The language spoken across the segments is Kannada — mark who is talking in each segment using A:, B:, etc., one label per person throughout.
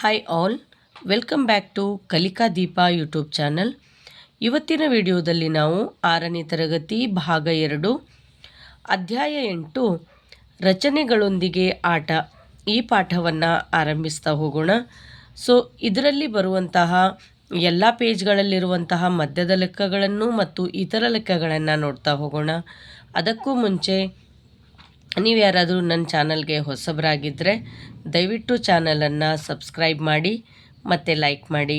A: Hi all welcome back to Kalika Deepa YouTube channel ಇವತ್ತಿನ ವಿಡಿಯೋದಲ್ಲಿ ನಾವು ಆರನೇ ತರಗತಿ ಭಾಗ ಎರಡು, ಅಧ್ಯಾಯ ಎಂಟು, ರಚನೆಗಳೊಂದಿಗೆ ಆಟ ಈ ಪಾಠವನ್ನು ಆರಂಭಿಸ್ತಾ ಹೋಗೋಣ. ಸೊ ಇದರಲ್ಲಿ ಬರುವಂತಹ ಎಲ್ಲ ಪೇಜ್ಗಳಲ್ಲಿರುವಂತಹ ಮಧ್ಯದ ಲೆಕ್ಕಗಳನ್ನು ಮತ್ತು ಇತರ ಲೆಕ್ಕಗಳನ್ನು ನೋಡ್ತಾ ಹೋಗೋಣ. ಅದಕ್ಕೂ ಮುಂಚೆ ನೀವು ಯಾರಾದರೂ ನನ್ನ ಚಾನಲ್ಗೆ ಹೊಸಬರಾಗಿದ್ದರೆ ದಯವಿಟ್ಟು ಚಾನಲನ್ನು ಸಬ್ಸ್ಕ್ರೈಬ್ ಮಾಡಿ ಮತ್ತು ಲೈಕ್ ಮಾಡಿ.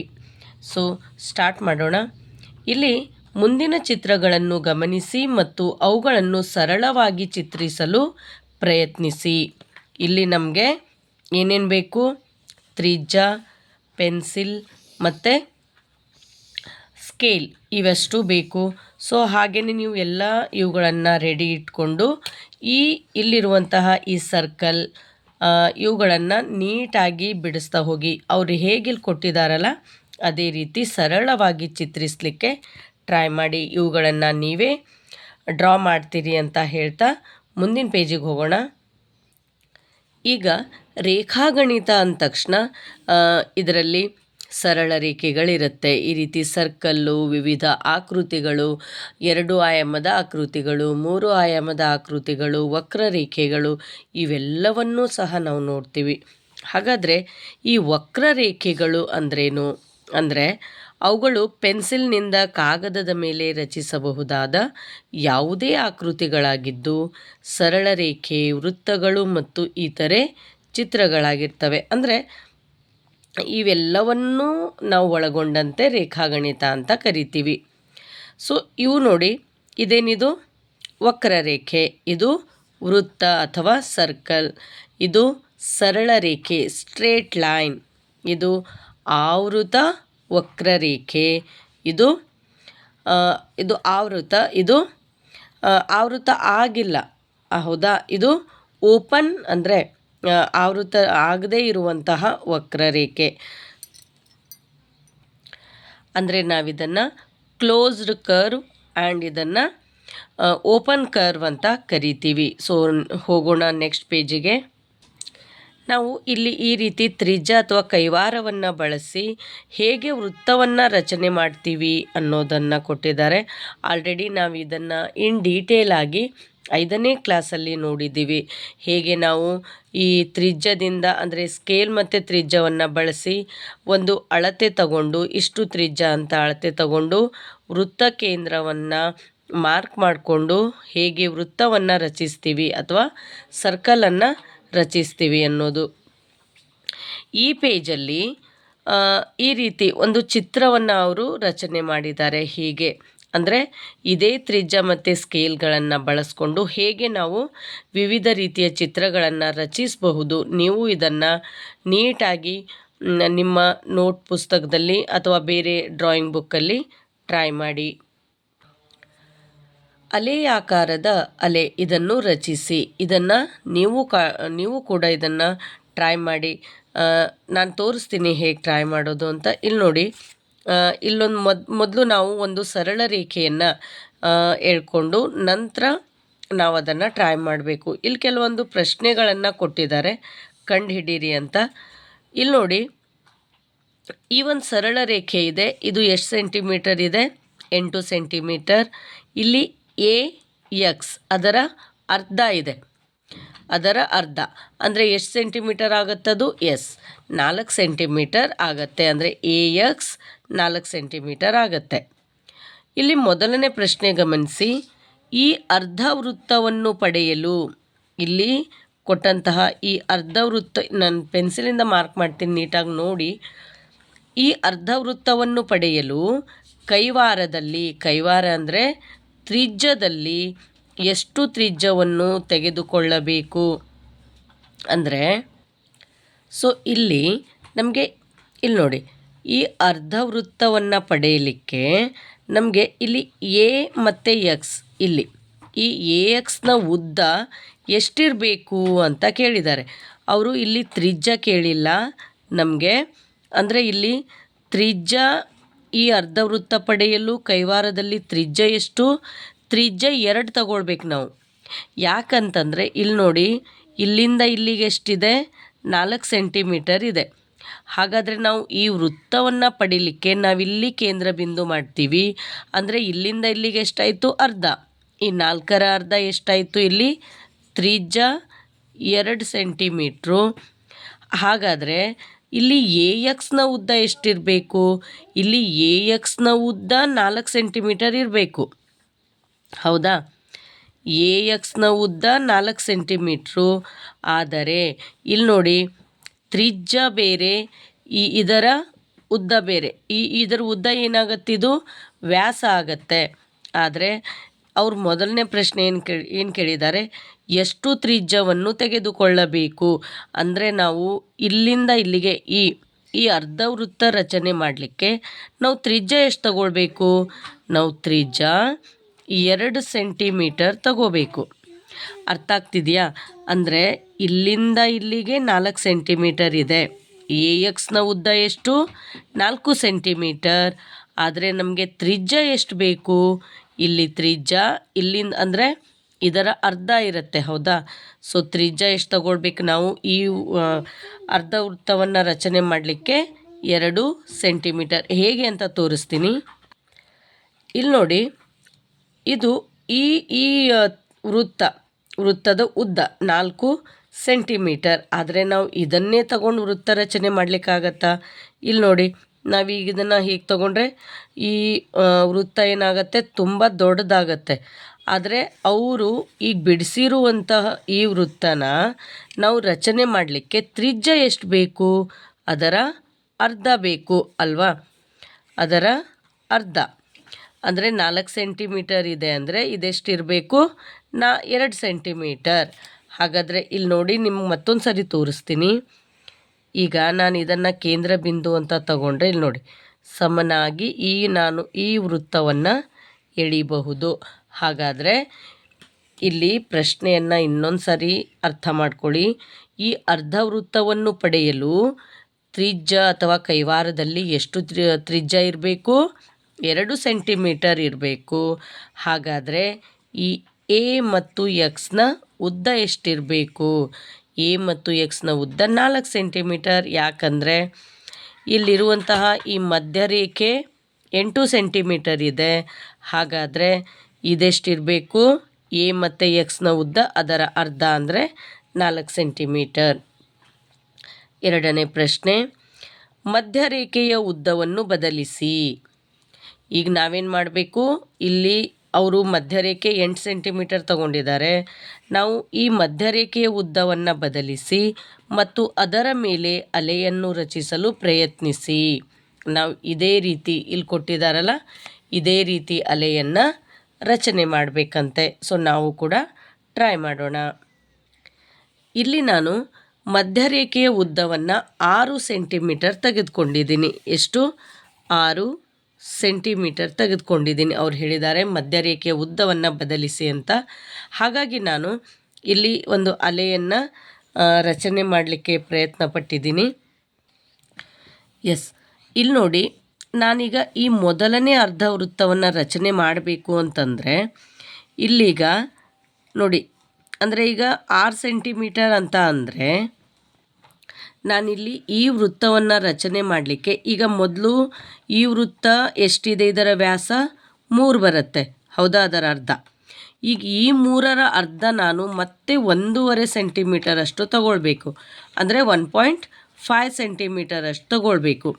A: ಸೊ ಸ್ಟಾರ್ಟ್ ಮಾಡೋಣ. ಇಲ್ಲಿ ಮುಂದಿನ ಚಿತ್ರಗಳನ್ನು ಗಮನಿಸಿ ಮತ್ತು ಅವುಗಳನ್ನು ಸರಳವಾಗಿ ಚಿತ್ರಿಸಲು ಪ್ರಯತ್ನಿಸಿ. ಇಲ್ಲಿ ನಮಗೆ ಏನೇನು ಬೇಕು? ತ್ರಿಜ್ಜ, ಪೆನ್ಸಿಲ್ ಮತ್ತು ಸ್ಕೇಲ್ ಇವೆಷ್ಟು ಬೇಕು. ಸೊ ಹಾಗೆಯೇ ನೀವು ಎಲ್ಲ ಇವುಗಳನ್ನು ರೆಡಿ ಇಟ್ಕೊಂಡು ಈ ಇಲ್ಲಿರುವಂತಹ ಈ ಸರ್ಕಲ್ ಇವುಗಳನ್ನು ನೀಟಾಗಿ ಬಿಡಿಸ್ತಾ ಹೋಗಿ. ಅವರು ಹೇಗೆ ಕೊಟ್ಟಿದ್ದಾರಲ್ಲ ಅದೇ ರೀತಿ ಸರಳವಾಗಿ ಚಿತ್ರಿಸಲಿಕ್ಕೆ ಟ್ರೈ ಮಾಡಿ. ಇವುಗಳನ್ನು ನೀವೇ ಡ್ರಾ ಮಾಡ್ತೀರಿ ಅಂತ ಹೇಳ್ತಾ ಮುಂದಿನ ಪೇಜಿಗೆ ಹೋಗೋಣ. ಈಗ ರೇಖಾಗಣಿತ ಅಂದ ತಕ್ಷಣ ಇದರಲ್ಲಿ ಸರಳ ರೇಖೆಗಳಿರುತ್ತೆ. ಈ ರೀತಿ ಸರ್ಕಲ್ಲು, ವಿವಿಧ ಆಕೃತಿಗಳು, ಎರಡು ಆಯಾಮದ ಆಕೃತಿಗಳು, ಮೂರು ಆಯಾಮದ ಆಕೃತಿಗಳು ವಕ್ರರೇಖೆಗಳು ಇವೆಲ್ಲವನ್ನೂ ಸಹ ನಾವು ನೋಡ್ತೀವಿ. ಹಾಗಾದರೆ ಈ ವಕ್ರರೇಖೆಗಳು ಅಂದ್ರೇನು? ಅಂದರೆ ಅವುಗಳು ಪೆನ್ಸಿಲ್ನಿಂದ ಕಾಗದದ ಮೇಲೆ ರಚಿಸಬಹುದಾದ ಯಾವುದೇ ಆಕೃತಿಗಳಾಗಿದ್ದು ಸರಳ ರೇಖೆ, ವೃತ್ತಗಳು ಮತ್ತು ಇತರೆ ಚಿತ್ರಗಳಾಗಿರ್ತವೆ. ಅಂದರೆ ಇವೆಲ್ಲವನ್ನೂ ನಾವು ಒಳಗೊಂಡಂತೆ ರೇಖಾಗಣಿತ ಅಂತ ಕರಿತೀವಿ. ಸೊ ಇವು ನೋಡಿ, ಇದೇನಿದು? ವಕ್ರರೇಖೆ ಇದು ವೃತ್ತ ಅಥವಾ ಸರ್ಕಲ್ ಇದು ಸರಳ ರೇಖೆ ಸ್ಟ್ರೇಟ್ ಲೈನ್ ಇದು ಆವೃತ ವಕ್ರರೇಖೆ ಇದು ಇದು ಆವೃತ. ಇದು ಆವೃತ ಆಗಿಲ್ಲ. ಹೌದಾ? ಇದು ಓಪನ್ ಅಂದರೆ ಆವೃತ ಆಗದೇ ಇರುವಂತಹ ವಕ್ರರೇಖೆ. ಅಂದರೆ ನಾವಿದನ್ನು ಕ್ಲೋಸ್ಡ್ ಕರ್ವ್ ಆ್ಯಂಡ್ ಇದನ್ನು ಓಪನ್ ಕರ್ವ್ ಅಂತ ಕರಿತೀವಿ. ಸೊ ಹೋಗೋಣ ನೆಕ್ಸ್ಟ್ ಪೇಜಿಗೆ ನಾವು ಇಲ್ಲಿ ಈ ರೀತಿ ತ್ರಿಜ್ಯ ಅಥವಾ ಕೈವಾರವನ್ನು ಬಳಸಿ ಹೇಗೆ ವೃತ್ತವನ್ನು ರಚನೆ ಮಾಡ್ತೀವಿ ಅನ್ನೋದನ್ನು ಕೊಟ್ಟಿದ್ದಾರೆ. ಆಲ್ರೆಡಿ ನಾವು ಇದನ್ನು ಇನ್ ಡೀಟೇಲ್ ಆಗಿ ಐದನೇ ಕ್ಲಾಸಲ್ಲಿ ನೋಡಿದ್ದೀವಿ. ಹೇಗೆ ನಾವು ಈ ತ್ರಿಜ್ಯದಿಂದ, ಅಂದರೆ ಸ್ಕೇಲ್ ಮತ್ತು ತ್ರಿಜ್ಯವನ್ನು ಬಳಸಿ ಒಂದು ಅಳತೆ ತಗೊಂಡು, ಇಷ್ಟು ತ್ರಿಜ್ಯ ಅಂತ ಅಳತೆ ತಗೊಂಡು ವೃತ್ತ ಕೇಂದ್ರವನ್ನು ಮಾರ್ಕ್ ಮಾಡಿಕೊಂಡು ಹೇಗೆ ವೃತ್ತವನ್ನು ರಚಿಸ್ತೀವಿ ಅಥವಾ ಸರ್ಕಲನ್ನು ರಚಿಸ್ತೀವಿ ಅನ್ನೋದು. ಈ ಪೇಜಲ್ಲಿ ಈ ರೀತಿ ಒಂದು ಚಿತ್ರವನ್ನು ಅವರು ರಚನೆ ಮಾಡಿದ್ದಾರೆ. ಹೀಗೆ? ಅಂದರೆ ಇದೇ ತ್ರಿಜ್ಯ ಮತ್ತು ಸ್ಕೇಲ್ಗಳನ್ನು ಬಳಸ್ಕೊಂಡು ಹೇಗೆ ನಾವು ವಿವಿಧ ರೀತಿಯ ಚಿತ್ರಗಳನ್ನು ರಚಿಸಬಹುದು, ನೀವು ಇದನ್ನು ನೀಟಾಗಿ ನಿಮ್ಮ ನೋಟ್ ಪುಸ್ತಕದಲ್ಲಿ ಅಥವಾ ಬೇರೆ ಡ್ರಾಯಿಂಗ್ ಬುಕ್ಕಲ್ಲಿ ಟ್ರೈ ಮಾಡಿ. ಅಲೆಯಾಕಾರದ ಅಲೆ ಇದನ್ನು ರಚಿಸಿ. ಇದನ್ನು ನೀವು ಕಾ, ನೀವು ಕೂಡ ಇದನ್ನು ಟ್ರೈ ಮಾಡಿ. ನಾನು ತೋರಿಸ್ತೀನಿ ಹೇಗೆ ಟ್ರೈ ಮಾಡೋದು ಅಂತ. ಇಲ್ಲಿ ನೋಡಿ ಇಲ್ಲೊಂದು ಮೊದ್, ಮೊದಲು ನಾವು ಒಂದು ಸರಳ ರೇಖೆಯನ್ನು ಹೇಳ್ಕೊಂಡು ನಂತರ ನಾವು ಅದನ್ನು ಟ್ರೈ ಮಾಡಬೇಕು. ಇಲ್ಲಿ ಕೆಲವೊಂದು ಪ್ರಶ್ನೆಗಳನ್ನು ಕೊಟ್ಟಿದ್ದಾರೆ. ಕಂಡು ಹಿಡೀರಿ ಅಂತ. ಇಲ್ಲಿ ನೋಡಿ, ಈ ಒಂದು ಸರಳ ರೇಖೆ ಇದೆ. ಇದು ಎಷ್ಟು ಸೆಂಟಿಮೀಟರ್ ಇದೆ? ಎಂಟು ಸೆಂಟಿಮೀಟರ್ ಇಲ್ಲಿ ಎ ಎಕ್ಸ್ ಅದರ ಅರ್ಧ ಇದೆ. ಅದರ ಅರ್ಧ. ಅಂದರೆ ಎಷ್ಟು ಸೆಂಟಿಮೀಟರ್ ಆಗುತ್ತದು? ಎಸ್. ನಾಲ್ಕು ಸೆಂಟಿಮೀಟರ್ ಆಗತ್ತೆ. ಅಂದರೆ ಎ, ಎಕ್ಸ್, ನಾಲ್ಕು ಸೆಂಟಿಮೀಟರ್ ಆಗುತ್ತೆ. ಇಲ್ಲಿ ಮೊದಲನೇ ಪ್ರಶ್ನೆ ಗಮನಿಸಿ. ಈ ಅರ್ಧ ವೃತ್ತವನ್ನು ಪಡೆಯಲು ಇಲ್ಲಿ ಕೊಟ್ಟಂತಹ ಈ ಅರ್ಧ ವೃತ್ತ, ನಾನು ಪೆನ್ಸಿಲಿಂದ ಮಾರ್ಕ್ ಮಾಡ್ತೀನಿ ನೀಟಾಗಿ ನೋಡಿ. ಈ ಅರ್ಧ ವೃತ್ತವನ್ನು ಪಡೆಯಲು ಕೈವಾರದಲ್ಲಿ, ಕೈವಾರ ಅಂದರೆ ತ್ರಿಜ್ಯದಲ್ಲಿ ಎಷ್ಟು ತ್ರಿಜ್ಯವನ್ನು ತೆಗೆದುಕೊಳ್ಳಬೇಕು? ಅಂದರೆ, ಸೊ, ಇಲ್ಲಿ ನಮಗೆ, ಇಲ್ಲಿ ನೋಡಿ, ಈ ಅರ್ಧ ವೃತ್ತವನ್ನು ಪಡೆಯಲಿಕ್ಕೆ ನಮಗೆ ಇಲ್ಲಿ ಎ ಮತ್ತು ಎಕ್ಸ್, ಇಲ್ಲಿ. ಈ ಎ ಎಕ್ಸ್ನ ಉದ್ದ ಎಷ್ಟಿರಬೇಕು ಅಂತ ಕೇಳಿದ್ದಾರೆ. ಅವರು ಇಲ್ಲಿ ತ್ರಿಜ್ಯ ಕೇಳಿಲ್ಲ ನಮಗೆ. ಅಂದರೆ, ಇಲ್ಲಿ ತ್ರಿಜ್ಯ ಈ ಅರ್ಧ ವೃತ್ತ ಪಡೆಯಲು ಕೈವಾರದಲ್ಲಿ ತ್ರಿಜ್ಯ ಎಷ್ಟು? ತ್ರಿಜ್ಯ ಎರಡು ತಗೊಳ್ಬೇಕು ನಾವು. ಯಾಕಂತಂದರೆ ಇಲ್ಲಿ ನೋಡಿ, ಇಲ್ಲಿಂದ ಇಲ್ಲಿಗೆ ಎಷ್ಟಿದೆ? ನಾಲ್ಕು ಸೆಂಟಿಮೀಟರ್ ಇದೆ. ಹಾಗಾದರೆ ನಾವು ಈ ವೃತ್ತವನ್ನು ಪಡಿಲಿಕ್ಕೆ ನಾವಿಲ್ಲಿ ಕೇಂದ್ರ ಬಿಂದು ಮಾಡ್ತೀವಿ. ಅಂದರೆ ಇಲ್ಲಿಂದ ಇಲ್ಲಿಗೆ ಎಷ್ಟಾಯಿತು? ಅರ್ಧ. ಈ ನಾಲ್ಕರ ಅರ್ಧ ಎಷ್ಟಾಯಿತು ಇಲ್ಲಿ? ತ್ರಿಜ್ಯ ಎರಡು ಸೆಂಟಿಮೀಟ್ರು. ಹಾಗಾದರೆ ಇಲ್ಲಿ ಎ ಎಕ್ಸ್ನ ಉದ್ದ ಎಷ್ಟಿರಬೇಕು? ಇಲ್ಲಿ ಎ ಎಕ್ಸ್ನ ಉದ್ದ ನಾಲ್ಕು ಸೆಂಟಿಮೀಟರ್ ಇರಬೇಕು. ಹೌದಾ? ಎ ಎಕ್ಸ್ನ ಉದ್ದ ನಾಲ್ಕು ಸೆಂಟಿಮೀಟ್ರು. ಆದರೆ ಇಲ್ಲಿ ನೋಡಿ, ತ್ರಿಜ್ಯ ಬೇರೆ, ಈ ಇದರ ಉದ್ದ ಬೇರೆ. ಈ ಇದರ ಉದ್ದ ಏನಾಗತ್ತೆ ಇದು? ವ್ಯಾಸ ಆಗತ್ತೆ. ಆದರೆ, ಅವ್ರು ಮೊದಲನೇ ಪ್ರಶ್ನೆ ಏನು ಕೇಳಿ, ಏನು ಕೇಳಿದ್ದಾರೆ ಎಷ್ಟು ತ್ರಿಜ್ಯವನ್ನು ತೆಗೆದುಕೊಳ್ಳಬೇಕು? ಅಂದರೆ ನಾವು ಇಲ್ಲಿಂದ ಇಲ್ಲಿಗೆ ಈ ಈ ಅರ್ಧ ವೃತ್ತ ರಚನೆ ಮಾಡಲಿಕ್ಕೆ ನಾವು ತ್ರಿಜ್ಯ ಎಷ್ಟು ತಗೊಳ್ಬೇಕು? ನಾವು ತ್ರಿಜ್ಯ ಎರಡು ಸೆಂಟಿಮೀಟರ್ ತಗೋಬೇಕು. ಅರ್ಥ ಆಗ್ತಿದೆಯಾ? ಅಂದರೆ ಇಲ್ಲಿಂದ ಇಲ್ಲಿಗೆ ನಾಲ್ಕು ಸೆಂಟಿಮೀಟರ್ ಇದೆ. ಎ ಎಕ್ಸ್ನ ಉದ್ದ ಎಷ್ಟು? ನಾಲ್ಕು ಸೆಂಟಿಮೀಟರ್. ಆದರೆ ನಮಗೆ ತ್ರಿಜ್ಯ ಎಷ್ಟು ಬೇಕು? ಇಲ್ಲಿ ತ್ರಿಜ್ಯ, ಇಲ್ಲಿಂದ ಅಂದರೆ ಇದರ ಅರ್ಧ ಇರುತ್ತೆ, ಹೌದಾ? ಸೊ ತ್ರಿಜ್ಯ ಎಷ್ಟು ತಗೊಳ್ಬೇಕು ನಾವು? ಈ ಅರ್ಧ ವೃತ್ತವನ್ನು ರಚನೆ ಮಾಡಲಿಕ್ಕೆ ಎರಡು ಸೆಂಟಿಮೀಟರ್. ಹೇಗೆ ಅಂತ ತೋರಿಸ್ತೀನಿ. ಇಲ್ಲಿ ನೋಡಿ ಇದು ಈ ಈ ವೃತ್ತ, ವೃತ್ತದ ಉದ್ದ ನಾಲ್ಕು ಸೆಂಟಿಮೀಟರ್. ಆದರೆ ನಾವು ಇದನ್ನೇ ತಗೊಂಡು ವೃತ್ತ ರಚನೆ ಮಾಡಲಿಕ್ಕಾಗತ್ತಾ? ಇಲ್ಲಿ ನೋಡಿ, ನಾವೀಗ ಇದನ್ನು ಹೀಗೆ ತಗೊಂಡ್ರೆ ಈ ವೃತ್ತ ಏನಾಗತ್ತೆ? ತುಂಬ ದೊಡ್ಡದಾಗತ್ತೆ. ಆದರೆ ಅವರು ಈಗ ಬಿಡಿಸಿರುವಂತಹ ಈ ವೃತ್ತನ ನಾವು ರಚನೆ ಮಾಡಲಿಕ್ಕೆ ತ್ರಿಜ್ಯ ಎಷ್ಟು ಬೇಕು? ಅದರ ಅರ್ಧ ಬೇಕು ಅಲ್ವಾ? ಅದರ ಅರ್ಧ. ಅಂದರೆ ನಾಲ್ಕು ಸೆಂಟಿಮೀಟರ್ ಇದೆ ಅಂದರೆ ಇದೆಷ್ಟಿರಬೇಕು? ನಾ ಎರಡು ಸೆಂಟಿಮೀಟರ್. ಹಾಗಾದರೆ ಇಲ್ಲಿ ನೋಡಿ ನಿಮ್ಗೆ ಮತ್ತೊಂದು ಸರಿ ತೋರಿಸ್ತೀನಿ. ಈಗ ನಾನು ಇದನ್ನು ಕೇಂದ್ರ ಬಿಂದು ಅಂತ ತಗೊಂಡ್ರೆ ಇಲ್ಲಿ ನೋಡಿ. ಸಮನಾಗಿ ಈ ನಾನು ಈ ವೃತ್ತವನ್ನು ಎಳಿಬಹುದು. ಹಾಗಾದರೆ ಇಲ್ಲಿ ಪ್ರಶ್ನೆಯನ್ನು ಇನ್ನೊಂದು ಸರಿ ಅರ್ಥ ಮಾಡ್ಕೊಳ್ಳಿ. ಈ ಅರ್ಧ ವೃತ್ತವನ್ನು ಪಡೆಯಲು ತ್ರಿಜ್ಯ ಅಥವಾ ಕೈವಾರದಲ್ಲಿ ಎಷ್ಟು ತ್ರಿ, ತ್ರಿಜ್ಯ ಇರಬೇಕು? ಎರಡು ಸೆಂಟಿಮೀಟರ್ ಇರಬೇಕು. ಹಾಗಾದರೆ ಈ ಎ ಮತ್ತು ಎಕ್ಸ್ನ ಉದ್ದ ಎಷ್ಟಿರಬೇಕು? ಎ ಮತ್ತು ಎಕ್ಸ್ನ ಉದ್ದ ನಾಲ್ಕು ಸೆಂಟಿಮೀಟರ್. ಯಾಕಂದರೆ ಇಲ್ಲಿರುವಂತಹ ಈ ಮಧ್ಯರೇಖೆ ಎಂಟು ಸೆಂಟಿಮೀಟರ್ ಇದೆ. ಹಾಗಾದರೆ ಇದೆಷ್ಟಿರಬೇಕು? ಎ ಮತ್ತು ಎಕ್ಸ್ನ ಉದ್ದ ಅದರ ಅರ್ಧ ಅಂದರೆ ನಾಲ್ಕು ಸೆಂಟಿಮೀಟರ್. ಎರಡನೇ ಪ್ರಶ್ನೆ, ಮಧ್ಯರೇಖೆಯ ಉದ್ದವನ್ನು ಬದಲಿಸಿ. ಈಗ ನಾವೇನು ಮಾಡಬೇಕು? ಇಲ್ಲಿ ಅವರು ಮಧ್ಯರೇಖೆ ಎಂಟು ಸೆಂಟಿಮೀಟರ್ ತಗೊಂಡಿದ್ದಾರೆ. ನಾವು ಈ ಮಧ್ಯರೇಖೆಯ ಉದ್ದವನ್ನು ಬದಲಿಸಿ ಮತ್ತು ಅದರ ಮೇಲೆ ಅಲೆಯನ್ನು ರಚಿಸಲು ಪ್ರಯತ್ನಿಸಿ. ನಾವು ಇದೇ ರೀತಿ ಇಲ್ಲಿ ಕೊಟ್ಟಿದ್ದಾರಲ್ಲ ಇದೇ ರೀತಿ ಅಲೆಯನ್ನು ರಚನೆ ಮಾಡಬೇಕಂತೆ. ಸೊ ನಾವು ಕೂಡ ಟ್ರೈ ಮಾಡೋಣ. ಇಲ್ಲಿ ನಾನು ಮಧ್ಯರೇಖೆಯ ಉದ್ದವನ್ನು ಆರು ಸೆಂಟಿಮೀಟರ್ ತೆಗೆದುಕೊಂಡಿದ್ದೀನಿ. ಎಷ್ಟು? ಆರು ಸೆಂಟಿಮೀಟರ್ ತೆಗೆದುಕೊಂಡಿದ್ದೀನಿ. ಅವ್ರು ಹೇಳಿದ್ದಾರೆ, ಮಧ್ಯರೇಖೆಯ ಉದ್ದವನ್ನು ಬದಲಿಸಿ ಅಂತ. ಹಾಗಾಗಿ ನಾನು ಇಲ್ಲಿ ಒಂದು ಅಲೆಯನ್ನು ರಚನೆ ಮಾಡಲಿಕ್ಕೆ ಪ್ರಯತ್ನ ಪಟ್ಟಿದ್ದೀನಿ ಎಸ್ ಇಲ್ಲಿ ನೋಡಿ, ನಾನೀಗ ಈ ಮೊದಲನೇ ಅರ್ಧ ವೃತ್ತವನ್ನು ರಚನೆ ಮಾಡಬೇಕು ಅಂತಂದರೆ, ಇಲ್ಲಿಗ ನೋಡಿ, ಅಂದರೆ ಈಗ ಆರು ಸೆಂಟಿಮೀಟರ್ ಅಂತ ಅಂದರೆ ನಾನಿಲ್ಲಿ ಈ ವೃತ್ತವನ್ನು ರಚನೆ ಮಾಡಲಿಕ್ಕೆ ಈಗ ಮೊದಲು ಈ ವೃತ್ತ ಎಷ್ಟಿದೆ ಇದರ ವ್ಯಾಸ? ಮೂರು ಬರುತ್ತೆ. ಹೌದಾ? ಅದರ ಅರ್ಧ. ಈಗ ಈ ಮೂರರ ಅರ್ಧ ನಾನು ಮತ್ತೆ ಒಂದೂವರೆ ಸೆಂಟಿಮೀಟರ್ ಅಷ್ಟು ತಗೊಳ್ಬೇಕು. ಅಂದರೆ ಒನ್ ಪಾಯಿಂಟ್ ಫೈವ್ ಸೆಂಟಿಮೀಟರ್ ಅಷ್ಟು ತಗೊಳ್ಬೇಕು.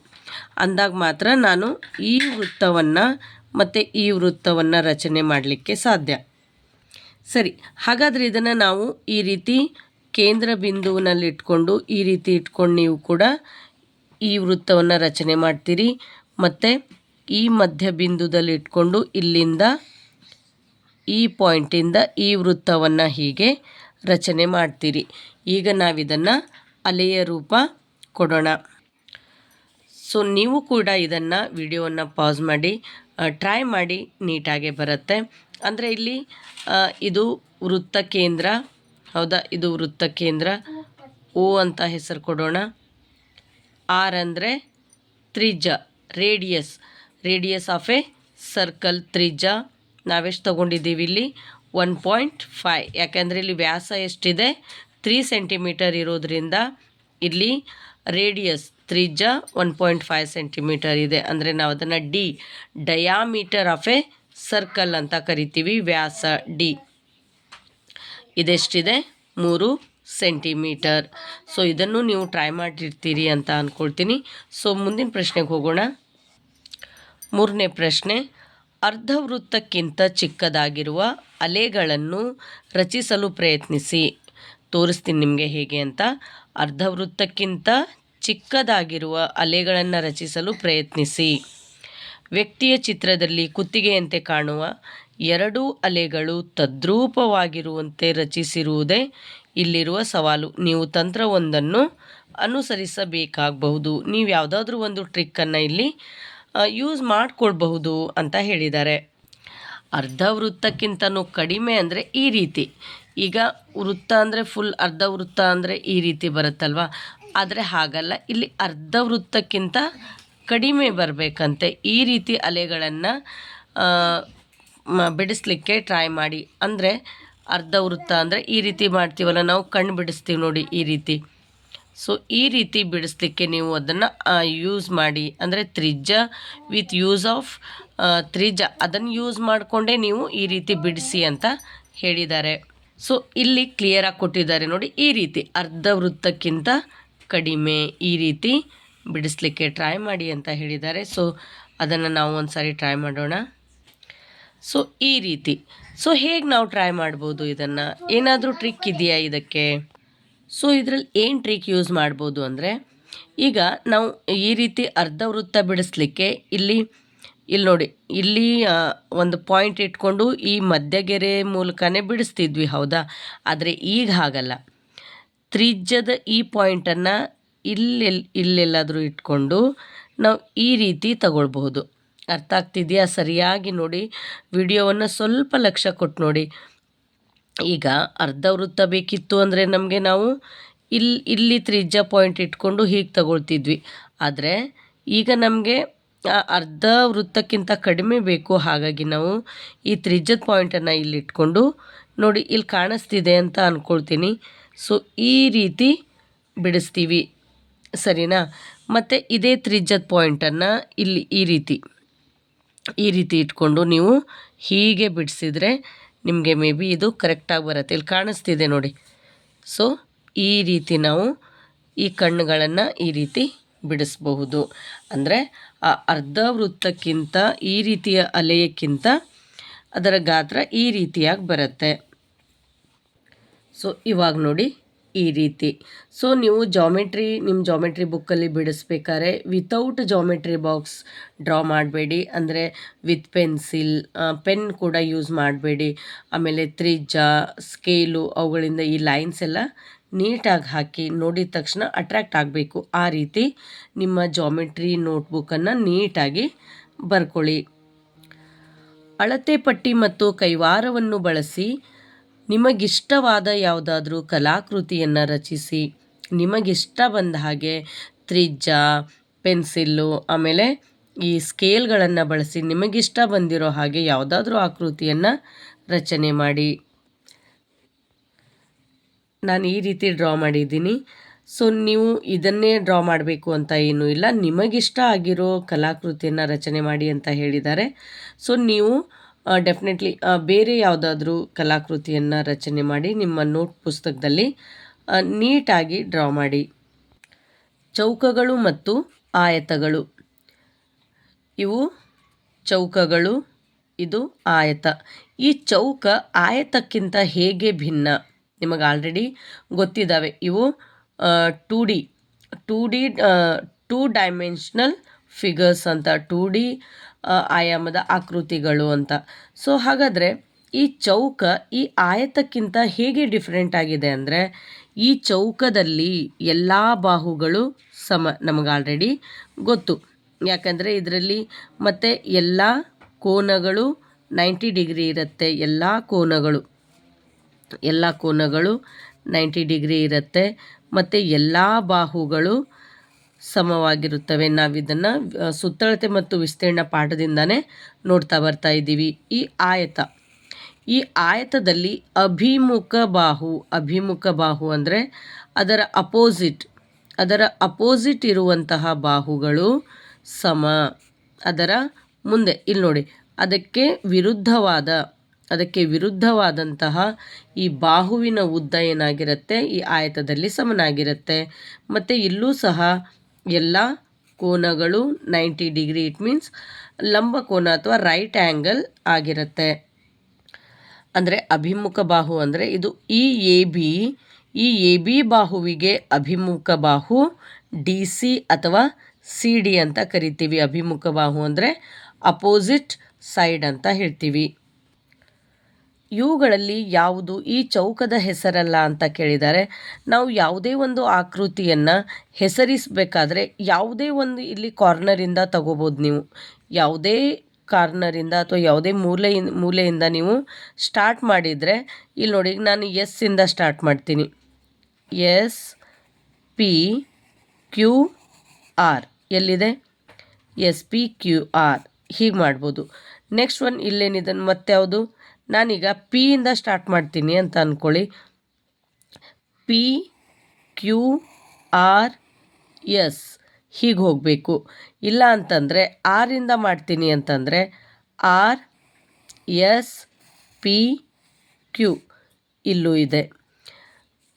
A: ಅಂದಾಗ ಮಾತ್ರ ನಾನು ಈ ವೃತ್ತವನ್ನು ಮತ್ತು ಈ ವೃತ್ತವನ್ನು ರಚನೆ ಮಾಡಲಿಕ್ಕೆ ಸಾಧ್ಯ. ಸರಿ, ಹಾಗಾದರೆ ಇದನ್ನು ನಾವು ಈ ರೀತಿ ಕೇಂದ್ರ ಬಿಂದುವಿನಲ್ಲಿ ಇಟ್ಕೊಂಡು ಈ ರೀತಿ ಇಟ್ಕೊಂಡು ನೀವು ಕೂಡ ಈ ವೃತ್ತವನ್ನು ರಚನೆ ಮಾಡ್ತೀರಿ. ಮತ್ತು ಈ ಮಧ್ಯ ಬಿಂದುದಲ್ಲಿ ಇಟ್ಕೊಂಡು ಇಲ್ಲಿಂದ ಈ ಪಾಯಿಂಟಿಂದ ಈ ವೃತ್ತವನ್ನು ಹೀಗೆ ರಚನೆ ಮಾಡ್ತೀರಿ. ಈಗ ನಾವಿದನ್ನು ಅಲೆಯ ರೂಪ ಕೊಡೋಣ. ಸೊ ನೀವು ಕೂಡ ಇದನ್ನು ವಿಡಿಯೋವನ್ನು ಪಾಸ್ ಮಾಡಿ ಟ್ರೈ ಮಾಡಿ ನೀಟಾಗೆ ಬರುತ್ತೆ. ಅಂದರೆ ಇಲ್ಲಿ ಇದು ವೃತ್ತ ಕೇಂದ್ರ ಹೌದಾ? ಇದು ವೃತ್ತ ಕೇಂದ್ರ. ಓ ಅಂತ ಹೆಸರು ಕೊಡೋಣ. ಆರ್ ಅಂದರೆ ತ್ರಿಜ, radius. Radius of a circle ತ್ರಿಜ. ನಾವೆಷ್ಟು ತೊಗೊಂಡಿದ್ದೀವಿ ಇಲ್ಲಿ? ಒನ್ ಪಾಯಿಂಟ್ ಫೈ ಯಾಕೆಂದರೆ ಇಲ್ಲಿ ವ್ಯಾಸ ಎಷ್ಟಿದೆ? ತ್ರೀ ಸೆಂಟಿಮೀಟರ್ ಇರೋದ್ರಿಂದ ಇಲ್ಲಿ ರೇಡಿಯಸ್ ತ್ರಿಜ್ಯ ಒನ್ ಪಾಯಿಂಟ್ ಫೈವ್ ಸೆಂಟಿಮೀಟರ್ ಇದೆ. ಅಂದರೆ ನಾವು ಅದನ್ನು D, diameter of a circle ಅಂತ ಕರಿತೀವಿ. ವ್ಯಾಸ ಡಿ. ಇದೆಷ್ಟಿದೆ? ಮೂರು ಸೆಂಟಿಮೀಟರ್. ಸೊ ಇದನ್ನು ನೀವು ಟ್ರೈ ಮಾಡಿರ್ತೀರಿ ಅಂತ ಅಂದ್ಕೊಳ್ತೀನಿ ಸೊ ಮುಂದಿನ ಪ್ರಶ್ನೆಗೆ ಹೋಗೋಣ. ಮೂರನೇ ಪ್ರಶ್ನೆ, ಅರ್ಧವೃತ್ತಕ್ಕಿಂತ ಚಿಕ್ಕದಾಗಿರುವ ಅಲೆಗಳನ್ನು ರಚಿಸಲು ಪ್ರಯತ್ನಿಸಿ. ತೋರಿಸ್ತೀನಿ ನಿಮಗೆ ಹೇಗೆ ಅಂತ. ಅರ್ಧವೃತ್ತಕ್ಕಿಂತ ಚಿಕ್ಕದಾಗಿರುವ ಅಲೆಗಳನ್ನು ರಚಿಸಲು ಪ್ರಯತ್ನಿಸಿ. ವ್ಯಕ್ತಿಯ ಚಿತ್ರದಲ್ಲಿ ಕುತ್ತಿಗೆಯಂತೆ ಕಾಣುವ ಎರಡು ಅಲೆಗಳು ತದ್ರೂಪವಾಗಿರುವಂತೆ ರಚಿಸಿರುವುದೇ ಇಲ್ಲಿರುವ ಸವಾಲು. ನೀವು ತಂತ್ರವೊಂದನ್ನು ಅನುಸರಿಸಬೇಕಾಗಬಹುದು. ನೀವು ಯಾವುದಾದ್ರೂ ಒಂದು ಟ್ರಿಕ್ಕನ್ನು ಇಲ್ಲಿ ಯೂಸ್ ಮಾಡಿಕೊಳ್ಬಹುದು ಅಂತ ಹೇಳಿದ್ದಾರೆ. ಅರ್ಧ ವೃತ್ತಕ್ಕಿಂತನೂ ಕಡಿಮೆ ಅಂದರೆ ಈ ರೀತಿ. ಈಗ ವೃತ್ತ ಅಂದರೆ ಫುಲ್ ಅರ್ಧ ವೃತ್ತ ಅಂದರೆ ಈ ರೀತಿ ಬರುತ್ತಲ್ವ? ಆದರೆ ಹಾಗಲ್ಲ. ಇಲ್ಲಿ ಅರ್ಧ ವೃತ್ತಕ್ಕಿಂತ ಕಡಿಮೆ ಬರಬೇಕಂತೆ. ಈ ರೀತಿ ಅಲೆಗಳನ್ನು ಬಿಡಿಸ್ಲಿಕ್ಕೆ ಟ್ರೈ ಮಾಡಿ. ಅಂದರೆ ಅರ್ಧ ವೃತ್ತ ಅಂದರೆ ಈ ರೀತಿ ಮಾಡ್ತೀವಲ್ಲ, ನಾವು ಕಣ್ಣು ಬಿಡಿಸ್ತೀವಿ ನೋಡಿ ಈ ರೀತಿ. ಸೊ ಈ ರೀತಿ ಬಿಡಿಸ್ಲಿಕ್ಕೆ ನೀವು ಅದನ್ನು ಯೂಸ್ ಮಾಡಿ. ಅಂದರೆ ತ್ರಿಜ್ಯ ವಿತ್ ಯೂಸ್ ಆಫ್ ತ್ರಿಜ್ಯ ಅದನ್ನು ಯೂಸ್ ಮಾಡಿಕೊಂಡೇ ನೀವು ಈ ರೀತಿ ಬಿಡಿಸಿ ಅಂತ ಹೇಳಿದ್ದಾರೆ. ಸೊ ಇಲ್ಲಿ ಕ್ಲಿಯರಾಗಿ ಕೊಟ್ಟಿದ್ದಾರೆ ನೋಡಿ ಈ ರೀತಿ. ಅರ್ಧ ವೃತ್ತಕ್ಕಿಂತ ಕಡಿಮೆ ಈ ರೀತಿ ಬಿಡಿಸ್ಲಿಕ್ಕೆ ಟ್ರೈ ಮಾಡಿ ಅಂತ ಹೇಳಿದ್ದಾರೆ. ಸೊ ಅದನ್ನು ನಾವು ಒಂದು ಸಾರಿ ಟ್ರೈ ಮಾಡೋಣ. ಸೊ ಈ ರೀತಿ. ಸೊ ಹೇಗೆ ನಾವು ಟ್ರೈ ಮಾಡ್ಬೋದು ಇದನ್ನು? ಏನಾದರೂ ಟ್ರಿಕ್ ಇದೆಯಾ ಇದಕ್ಕೆ? ಸೊ ಇದರಲ್ಲಿ ಏನು ಟ್ರಿಕ್ ಯೂಸ್ ಮಾಡ್ಬೋದು ಅಂದರೆ, ಈಗ ನಾವು ಈ ರೀತಿ ಅರ್ಧ ವೃತ್ತ ಬಿಡಿಸ್ಲಿಕ್ಕೆ ಇಲ್ಲಿ ಇಲ್ಲಿ ನೋಡಿ, ಇಲ್ಲಿ ಒಂದು ಪಾಯಿಂಟ್ ಇಟ್ಕೊಂಡು ಈ ಮಧ್ಯಗೆರೆ ಮೂಲಕನೇ ಬಿಡಿಸ್ತಿದ್ವಿ, ಹೌದಾ? ಆದರೆ ಈಗ ಹಾಗಲ್ಲ. ತ್ರಿಜ್ಯದ ಈ ಪಾಯಿಂಟನ್ನು ಇಲ್ಲೆಲ್ಲಿ ಇಲ್ಲೆಲ್ಲಾದರೂ ಇಟ್ಕೊಂಡು ನಾವು ಈ ರೀತಿ ತಗೊಳ್ಬಹುದು. ಅರ್ಥ ಆಗ್ತಿದೆಯಾ? ಸರಿಯಾಗಿ ನೋಡಿ. ವಿಡಿಯೋವನ್ನು ಸ್ವಲ್ಪ ಲಕ್ಷ್ಯ ಕೊಟ್ಟು ನೋಡಿ. ಈಗ ಅರ್ಧ ವೃತ್ತ ಬೇಕಿತ್ತು ಅಂದರೆ ನಮಗೆ ನಾವು ಇಲ್ಲಿ ಇಲ್ಲಿ ತ್ರಿಜ್ಯ ಪಾಯಿಂಟ್ ಇಟ್ಕೊಂಡು ಹೀಗೆ ತಗೊಳ್ತಿದ್ವಿ. ಆದರೆ ಈಗ ನಮಗೆ ಅರ್ಧ ವೃತ್ತಕ್ಕಿಂತ ಕಡಿಮೆ ಬೇಕು. ಹಾಗಾಗಿ ನಾವು ಈ ತ್ರಿಜ್ಯದ ಪಾಯಿಂಟನ್ನು ಇಲ್ಲಿ ಇಟ್ಕೊಂಡು ನೋಡಿ ಇಲ್ಲಿ ಕಾಣಿಸ್ತಿದೆ ಅಂತ ಅಂದ್ಕೊಳ್ತೀನಿ ಸೊ ಈ ರೀತಿ ಬಿಡಿಸ್ತೀವಿ. ಸರಿನಾ? ಮತ್ತು ಇದೇ ತ್ರಿಜ್ಯದ ಪಾಯಿಂಟನ್ನು ಇಲ್ಲಿ ಈ ರೀತಿ. ಈ ರೀತಿ ಇಟ್ಕೊಂಡು ನೀವು ಹೀಗೆ ಬಿಡಿಸಿದ್ರೆ ನಿಮಗೆ ಮೇ ಬಿ ಇದು ಕರೆಕ್ಟಾಗಿ ಬರುತ್ತೆ. ಇಲ್ಲಿ ಕಾಣಿಸ್ತಿದೆ ನೋಡಿ. ಸೊ ಈ ರೀತಿ ನಾವು ಈ ಕಣ್ಣುಗಳನ್ನು ಈ ರೀತಿ ಬಿಡಿಸ್ಬಹುದು. ಅಂದರೆ ಆ ಅರ್ಧ ವೃತ್ತಕ್ಕಿಂತ ಈ ರೀತಿಯ ಅಲೆಯಕ್ಕಿಂತ ಅದರ ಗಾತ್ರ ಈ ರೀತಿಯಾಗಿ ಬರುತ್ತೆ. ಸೊ ಇವಾಗ ನೋಡಿ. ಈ ರೀತಿ. ಸೊ ನೀವು ಜಾಮೆಟ್ರಿ ನಿಮ್ಮ ಜಾಮೆಟ್ರಿ ಬುಕ್ಕಲ್ಲಿ ಬಿಡಿಸ್ಬೇಕಾದ್ರೆ ವಿತೌಟ್ ಜಾಮೆಟ್ರಿ ಬಾಕ್ಸ್ ಡ್ರಾ ಮಾಡಬೇಡಿ. ಅಂದರೆ ವಿತ್ ಪೆನ್ಸಿಲ್ ಪೆನ್ ಕೂಡ ಯೂಸ್ ಮಾಡಬೇಡಿ. ಆಮೇಲೆ ತ್ರಿಜ್ಯ ಸ್ಕೇಲು ಅವುಗಳಿಂದ ಈ ಲೈನ್ಸ್ ಎಲ್ಲ ನೀಟಾಗಿ ಹಾಕಿ ನೋಡಿದ ತಕ್ಷಣ ಅಟ್ರ್ಯಾಕ್ಟ್ ಆಗಬೇಕು. ಆ ರೀತಿ ನಿಮ್ಮ ಜಾಮೆಟ್ರಿ ನೋಟ್ಬುಕ್ಕನ್ನು ನೀಟಾಗಿ ಬರ್ಕೊಳ್ಳಿ. ಅಳತೆ ಪಟ್ಟಿ ಮತ್ತು ಕೈವಾರವನ್ನು ಬಳಸಿ ನಿಮಗಿಷ್ಟವಾದ ಯಾವುದಾದ್ರೂ ಕಲಾಕೃತಿಯನ್ನು ರಚಿಸಿ ನಿಮಗಿಷ್ಟ ಬಂದ ಹಾಗೆ ತ್ರಿಜ್ಯ ಪೆನ್ಸಿಲ್ಲು, ಆಮೇಲೆ ಈ ಸ್ಕೇಲ್ಗಳನ್ನು ಬಳಸಿ ನಿಮಗಿಷ್ಟ ಬಂದಿರೋ ಹಾಗೆ ಯಾವುದಾದ್ರೂ ಆಕೃತಿಯನ್ನು ರಚನೆ ಮಾಡಿ. ನಾನು ಈ ರೀತಿ ಡ್ರಾ ಮಾಡಿದ್ದೀನಿ. ಸೊ, ನೀವು ಇದನ್ನೇ ಡ್ರಾ ಮಾಡಬೇಕು ಅಂತ ಏನೂ ಇಲ್ಲ. ನಿಮಗಿಷ್ಟ ಆಗಿರೋ ಕಲಾಕೃತಿಯನ್ನು ರಚನೆ ಮಾಡಿ ಅಂತ ಹೇಳಿದ್ದಾರೆ. ಸೊ, ನೀವು ಡೆಫಿನೆಟ್ಲಿ ಬೇರೆ ಯಾವುದಾದ್ರೂ ಕಲಾಕೃತಿಯನ್ನು ರಚನೆ ಮಾಡಿ ನಿಮ್ಮ ನೋಟ್ ಪುಸ್ತಕದಲ್ಲಿ ನೀಟಾಗಿ ಡ್ರಾ ಮಾಡಿ. ಚೌಕಗಳು ಮತ್ತು ಆಯತಗಳು. ಇವು ಚೌಕಗಳು, ಇದು ಆಯತ. ಈ ಚೌಕ ಆಯತಕ್ಕಿಂತ ಹೇಗೆ ಭಿನ್ನ? ನಿಮಗೆ ಆಲ್ರೆಡಿ ಗೊತ್ತಿದ್ದಾವೆ. ಇವು two D two D two dimensional figures ಅಂತ. ಟೂ ಡಿ ಆಯಾಮದ ಆಕೃತಿಗಳು ಅಂತ. ಸೊ ಹಾಗಾದರೆ ಈ ಚೌಕ ಈ ಆಯತಕ್ಕಿಂತ ಹೇಗೆ ಡಿಫ್ರೆಂಟ್ ಆಗಿದೆ ಅಂದರೆ ಈ ಚೌಕದಲ್ಲಿ ಎಲ್ಲ ಬಾಹುಗಳು ಸಮ, ನಮಗೆ ಆಲ್ರೆಡಿ ಗೊತ್ತು. ಯಾಕಂದರೆ ಇದರಲ್ಲಿ ಮತ್ತು ಎಲ್ಲ ಕೋನಗಳು ನೈಂಟಿ ಡಿಗ್ರಿ ಇರುತ್ತೆ, ಎಲ್ಲ ಕೋನಗಳು. ಎಲ್ಲ ಕೋನಗಳು ನೈಂಟಿ ಡಿಗ್ರಿ ಇರುತ್ತೆ, ಮತ್ತು ಎಲ್ಲ ಬಾಹುಗಳು ಸಮವಾಗಿರುತ್ತವೆ. ನಾವಿದನ್ನು ಸುತ್ತಳತೆ ಮತ್ತು ವಿಸ್ತೀರ್ಣ ಪಾಠದಿಂದನೇ ನೋಡ್ತಾ ಬರ್ತಾ ಇದ್ದೀವಿ. ಈ ಆಯತ. ಈ ಆಯತದಲ್ಲಿ ಅಭಿಮುಖ ಬಾಹು. ಅಭಿಮುಖ ಬಾಹು ಅಂದರೆ ಅದರ ಅಪೋಸಿಟ್. ಅದರ ಅಪೋಸಿಟ್ ಇರುವಂತಹ ಬಾಹುಗಳು ಸಮ. ಅದರ ಮುಂದೆ. ಇಲ್ಲಿ ನೋಡಿ. ಅದಕ್ಕೆ ವಿರುದ್ಧವಾದ, ಅದಕ್ಕೆ ವಿರುದ್ಧವಾದಂತಹ ಈ ಬಾಹುವಿನ ಉದ್ದ ಏನಾಗಿರುತ್ತೆ? ಈ ಆಯತದಲ್ಲಿ ಸಮನಾಗಿರುತ್ತೆ. ಮತ್ತು ಇಲ್ಲೂ ಸಹ ಎಲ್ಲ ಕೋನಗಳು ನೈಂಟಿ ಡಿಗ್ರಿ ಇಟ್ ಮೀನ್ಸ್ ಲಂಬ ಕೋನ ಅಥವಾ ರೈಟ್ ಆ್ಯಂಗಲ್ ಆಗಿರುತ್ತೆ. ಅಂದರೆ ಅಭಿಮುಖ ಬಾಹು ಅಂದರೆ ಇದು ಈ ಎ ಬಿ, ಈ ಎ ಬಿ ಬಾಹುವಿಗೆ ಅಭಿಮುಖ ಬಾಹು ಡಿ ಸಿ ಅಥವಾ ಸಿ ಡಿ ಅಂತ ಕರಿತೀವಿ. ಅಭಿಮುಖ ಬಾಹು ಅಂದರೆ ಅಪೋಸಿಟ್ ಸೈಡ್ ಅಂತ ಹೇಳ್ತೀವಿ. ಇವುಗಳಲ್ಲಿ ಯಾವುದು ಈ ಚೌಕದ ಹೆಸರಲ್ಲ ಅಂತ ಕೇಳಿದ್ದಾರೆ. ನಾವು ಯಾವುದೇ ಒಂದು ಆಕೃತಿಯನ್ನು ಹೆಸರಿಸಬೇಕಾದ್ರೆ ಯಾವುದೇ ಒಂದು ಇಲ್ಲಿ ಕಾರ್ನರಿಂದ ತಗೋಬೋದು ನೀವು. ಯಾವುದೇ ಕಾರ್ನರಿಂದ ಅಥವಾ ಯಾವುದೇ ಮೂಲೆಯಿಂದ ಮೂಲೆಯಿಂದ ನೀವು ಸ್ಟಾರ್ಟ್ ಮಾಡಿದರೆ, ಇಲ್ಲಿ ನೋಡಿ ನಾನು ಎಸ್ಸಿಂದ ಸ್ಟಾರ್ಟ್ ಮಾಡ್ತೀನಿ. ಎಸ್ ಪಿ ಕ್ಯೂ ಆರ್ ಎಲ್ಲಿದೆ? ಎಸ್ ಪಿ ಕ್ಯೂ ಆರ್ ಹೀಗೆ ಮಾಡ್ಬೋದು. ನೆಕ್ಸ್ಟ್ ಒನ್ ಇಲ್ಲೇನಿದೆ? ಮತ್ತೆ ಯಾವುದು? ನಾನೀಗ ಪಿಯಿಂದ ಸ್ಟಾರ್ಟ್ ಮಾಡ್ತೀನಿ ಅಂತ ಅಂದ್ಕೊಳ್ಳಿ ಪಿ ಕ್ಯೂ ಆರ್ ಎಸ್ ಹೀಗೆ ಹೋಗಬೇಕು. ಇಲ್ಲ ಅಂತಂದರೆ ಆರಿಂದ ಮಾಡ್ತೀನಿ ಅಂತಂದರೆ ಆರ್ ಎಸ್ ಪಿ ಕ್ಯೂ ಇಲ್ಲೂ ಇದೆ.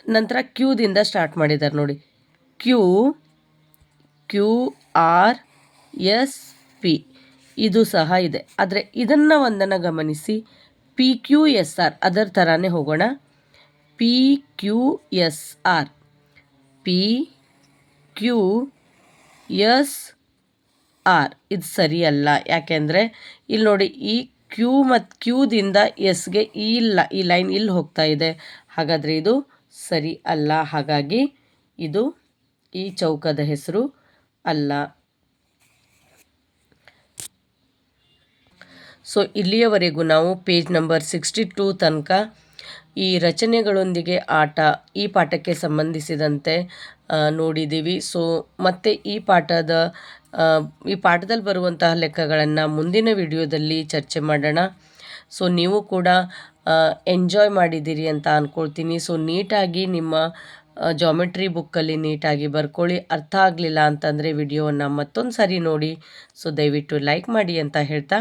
A: ನಂತರ ಕ್ಯೂದಿಂದ ಸ್ಟಾರ್ಟ್ ಮಾಡಿದ್ದಾರೆ ನೋಡಿ. Q Q R S P ಇದು ಸಹ ಇದೆ. ಆದರೆ ಇದನ್ನು ಒಂದನ್ನು ಗಮನಿಸಿ. ಪಿ ಕ್ಯೂ ಎಸ್ ಆರ್ ಅದರ ಥರನೇ ಹೋಗೋಣ. P Q S R P Q S R ಇದು ಸರಿಯಲ್ಲ. ಯಾಕೆಂದರೆ ಇಲ್ಲಿ ನೋಡಿ, ಈ ಕ್ಯೂ ಮತ್ತು ಕ್ಯೂದಿಂದ ಎಸ್ಗೆ ಈ ಲ, ಈ ಲೈನ್ ಇಲ್ಲಿ ಹೋಗ್ತಾ ಇದೆ. ಹಾಗಾದರೆ ಇದು ಸರಿ ಅಲ್ಲ ಹಾಗಾಗಿ ಇದು ಈ ಚೌಕದ ಹೆಸರು ಅಲ್ಲ. ಸೊ ಇಲ್ಲಿಯವರೆಗೂ ನಾವು ಪೇಜ್ ನಂಬರ್ ಸಿಕ್ಸ್ಟಿ ಟೂ ತನಕ ಈ ರಚನೆಗಳೊಂದಿಗೆ ಆಟ, ಈ ಪಾಠಕ್ಕೆ ಸಂಬಂಧಿಸಿದಂತೆ ನೋಡಿದ್ದೀವಿ. ಸೊ ಮತ್ತು ಈ ಪಾಠದ ಈ ಪಾಠದಲ್ಲಿ ಬರುವಂತಹ ಲೆಕ್ಕಗಳನ್ನು ಮುಂದಿನ ವಿಡಿಯೋದಲ್ಲಿ ಚರ್ಚೆ ಮಾಡೋಣ. ಸೊ ನೀವು ಕೂಡ ಎಂಜಾಯ್ ಮಾಡಿದ್ದೀರಿ ಅಂತ ಅಂದ್ಕೊಳ್ತೀನಿ ಸೊ ನೀಟಾಗಿ ನಿಮ್ಮ ಜಾಮೆಟ್ರಿ ಬುಕ್ಕಲ್ಲಿ ನೀಟಾಗಿ ಬರ್ಕೊಳ್ಳಿ. ಅರ್ಥ ಆಗಲಿಲ್ಲ ಅಂತಂದರೆ ವಿಡಿಯೋವನ್ನು ಮತ್ತೊಂದು ಸಾರಿ ನೋಡಿ. ಸೊ ದಯವಿಟ್ಟು ಲೈಕ್ ಮಾಡಿ ಅಂತ ಹೇಳ್ತಾ